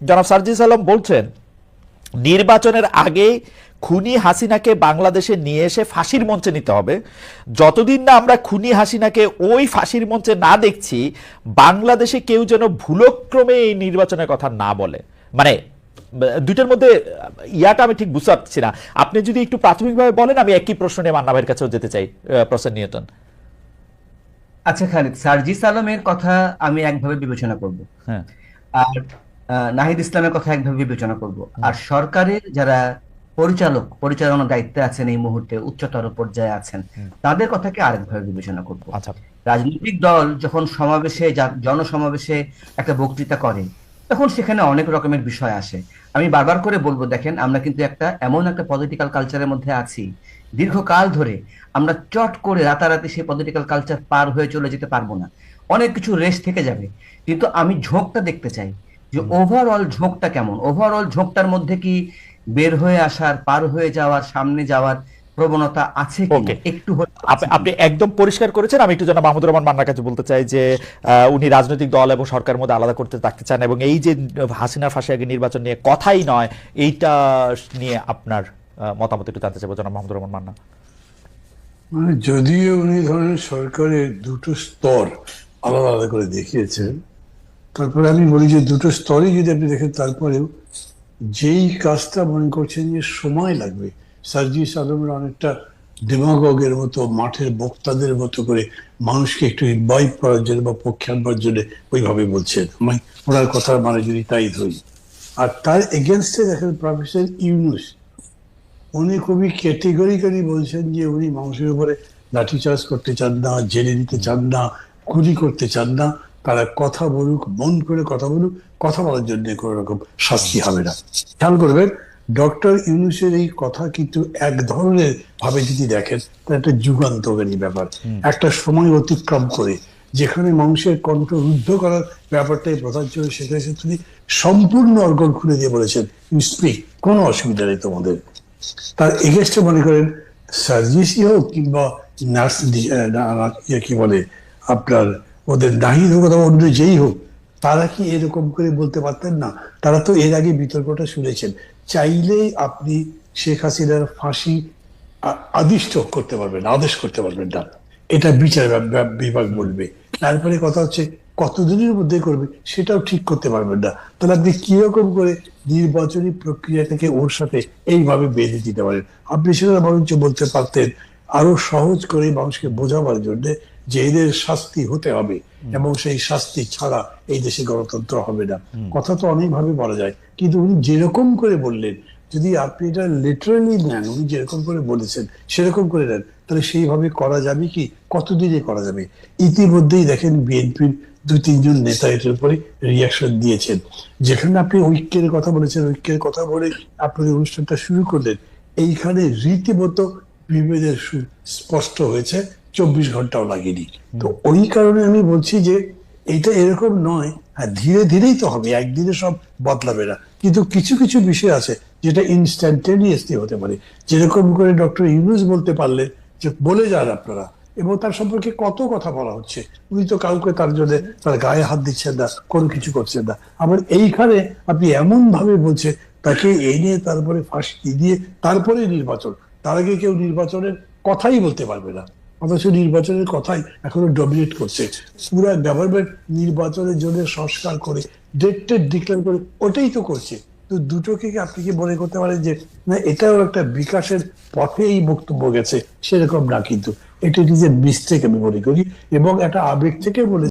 জনাব সার্জিস আলম বলছেন নির্বাচনের আগে খুনি হাসিনাকে বাংলাদেশে নিয়ে এসে ফাঁসির মঞ্চে নিতে হবে। যতদিন না আমরা খুনি হাসিনাকে ওই ফাঁসির মঞ্চে না দেখছি বাংলাদেশে কেউ যেন ভুলক্রমে এই নির্বাচনের কথা না বলে। মানে দুইটার মধ্যে ইয়াটা আমি ঠিক বুঝতে পারছি না। আপনি যদি একটু প্রাথমিকভাবে বলেন আমি একই প্রশ্ন নিয়ে মান্না ভাইয়ের কাছেও যেতে চাই প্রসেন নিয়তন আচ্ছা খালিদ সার্জিস আলমের কথা আমি একভাবে বিবেচনা করব। হ্যাঁ। আর নাহিদ ইসলামের কথা একভাবে বিবেচনা করব। আর সরকারের যারা পরিচালক পরিচালনার দায়িত্বে আছেন এই মুহূর্তে উচ্চতর পর্যায়ে আছেন তাদের কথাকে আরেকভাবে বিবেচনা করব। আচ্ছা। রাজনৈতিক দল যখন সমাবেশে জনসমাবেশে একটা বক্তৃতা করে তখন সেখানে অনেক রকমের বিষয় আসে। আমি বারবার করে বলব দেখেন আমরা কিন্তু একটা এমন একটা পলিটিক্যাল কালচারের মধ্যে আছি দীর্ঘকাল ধরে আমরা চট করে রাতারাতি সেই পলিটিক্যাল কালচার পার হয়ে চলে যেতে পারব না। অনেক কিছু রেস থেকে যাবে। কিন্তু আমি ঝোঁকটা দেখতে চাই। যে ওভারঅল ঝোঁকটা কেমন? ওভারঅল ঝোঁকটার মধ্যে কি বের হয়ে আসার পার হয়ে যাওয়ার সামনে যাওয়ার প্রবণতা আছে একটু আপনি একদম পরিষ্কার করেছেন। আমি একটু জনাব মাহমুদুর রহমান মান্নার কাছে বলতে চাই যে উনি রাজনৈতিক দল এবং সরকারের মধ্যে আলাদা করতে থাকতে চান এবং এই যে হাসিনার ফাঁসি আগে নির্বাচন নিয়ে কথাই নয় এইটা নিয়ে আপনার মতামত একটু জানতে চাইব জনাব মাহমুদুর রহমান মান্না। মানে যদিও উনি ধরেন সরকারের দুটো স্তর আলাদা আলাদা করে দেখিয়েছেন তারপরে আমি বলি যে দুটো স্তরে যদি আপনি দেখেন, তারপরেও যেই কাজটা মনে করছেন যে সময় লাগবে, সার্জিস আলমের অনেকটা ডেমাগগের মতো, মাঠের বক্তাদের মতো করে মানুষকে একটু ইনভাইট করার জন্য বা পক্ষে আনবার জন্য ওইভাবে বলছেন। ওনার কথার মানে যদি তাই ধরি। আর তার এগেনস্টে দেখেন প্রফেসর ইউনুস, উনি খুবই ক্যাটেগরিক্যালি বলছেন যে উনি মানুষের উপরে লাঠিচার্জ করতে চান না, জেলে দিতে চান না, গুলি করতে চান না। তারা কথা বলুক মন করে কথা বলুক কথা বলার জন্য কোনো রকম শাস্তি হবে না। খেয়াল করবেন ডক্টর ইউনুসের এই কথা কিন্তু এক ধরনের ভাবে যদি দেখেন তা একটা যুগান্তকারী ব্যাপার। একটা সময় অতিক্রম করে যেখানে মানুষের কণ্ঠ রুদ্ধ করার ব্যাপারটাই প্রধান ছিল সেখানে তিনি সম্পূর্ণ অর্গল খুলে দিয়ে বলেছেন ইউ স্পিক কোনো অসুবিধা নেই তোমাদের। তার এগেস্টে মনে করেন সার্জিসই হোক কিংবা নার্স ইয়ে কি বলে আপনার ওদের নাহিদ হোক অথবা অন্য যেই হোক, তারা কি এরকম করে বলতে পারতেন না? তারা তো এর আগে বিতর্কটা শুনেছেন। চাইলেই আপনি শেখ হাসিনার ফাঁসি আদিষ্ট করতে পারবেন, আদেশ করতে পারবেন না। এটা বিচার বিভাগ বলবে। তারপরে কথা হচ্ছে, কতদিনের মধ্যে করবে, সেটাও ঠিক করতে পারবেন না। তাহলে আপনি কীরকম করে নির্বাচনী প্রক্রিয়াটাকে ওর সাথে এইভাবে বেঁধে দিতে পারেন? আপনি সেটা বরঞ্চ বলতে পারতেন, আরও সহজ করে মানুষকে বোঝাবার জন্য যে এদের শাস্তি হতে হবে এবং সেই শাস্তি ছাড়া এই দেশে গণতন্ত্র হবে না। কথা তো অনেকভাবে বলা যায়। কিন্তু উনি যেরকম করে বললেন যদি আপনি এটা লিটারালি নেন উনি যেরকম করে বলেছেন সেরকম করে নেন তাহলে সেইভাবে করা যাবে কি? কতদিনে করা যাবে? ইতিমধ্যেই দেখেন বিএনপির দুই তিনজন নেতা এটার উপরে রিয়াকশন দিয়েছেন। যেখানে আপনি ঐক্যের কথা বলেছেন ঐক্যের কথা বলে আপনি অনুষ্ঠানটা শুরু করলেন এইখানে রীতিমতো বিভেদের স্পষ্ট হয়েছে। চব্বিশ ঘন্টাও লাগেনি তো ওই কারণে আমি বলছি যে এটা এরকম নয়। হ্যাঁ ধীরে ধীরেই তো হবে একদিনে সব বদলাবে না। কিন্তু কিছু কিছু বিষয় আছে যেটা ইনস্ট্যান্টেনিয়াসলি হতে পারে। যেরকম করে ডক্টর ইউনুস বলতে পারলেন যে বলে যান আপনারা এবং তার সম্পর্কে কত কথা বলা হচ্ছে। উনি তো কাউকে তার জন্য তার গায়ে হাত দিচ্ছেন না কোনো কিছু করছেন না। আবার এইখানে আপনি এমন ভাবে বলছে তাকে এনে তারপরে ফাঁসি দিয়ে তারপরে নির্বাচন। তার আগে কেউ নির্বাচনের কথাই বলতে পারবে না। অথচ নির্বাচনের কথাই এখনও ডমিনেট করছে। পুরা গভর্নমেন্ট নির্বাচনের জন্য সংস্কার করে ডেট ডিক্লেয়ার করে, ওটাই তো করছে। তো দুটোকে আপনি কি মনে করতে পারেন যে, না, এটাও একটা বিকাশের পথে এই বক্তব্য গেছে, সেরকম না কিন্তু। এটা নিজের মিস্টেক আমি মনে করি এবং একটা আবেগ থেকে বলে